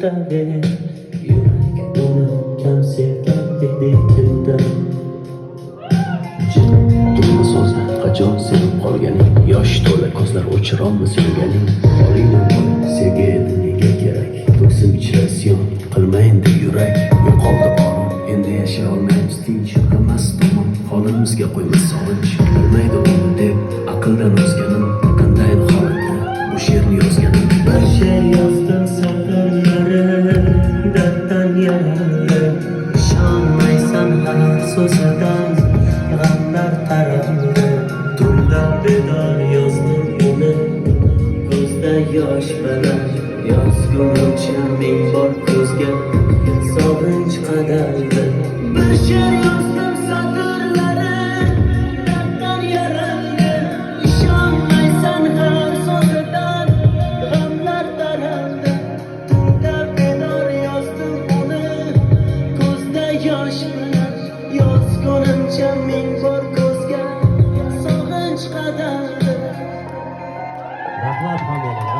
Tabii yürek dedi Durma qachon sevib qolganing yosh to'la ko'zlar o'chirolma suyganing olingni boy sevgi edi nega kerak to'ksin ichra isyon qilmaydi yurak yo'qoldi qorin endi yashay olmaymiz tinch hammasi tamom holimizga qo'yma sog'inch bilmaydi uni deb aqldan o'zganim qandayin holatda bu she'rni yozganim Bir şey yazdım satırları İşanmaysan her sözüden Gamlar tarandı Tunda bedar yazdım yine Gözde yaş beler Yazgınca min bor ko'zga Sog'inch qadaldi Bir she'r yozdim rahmat homiylar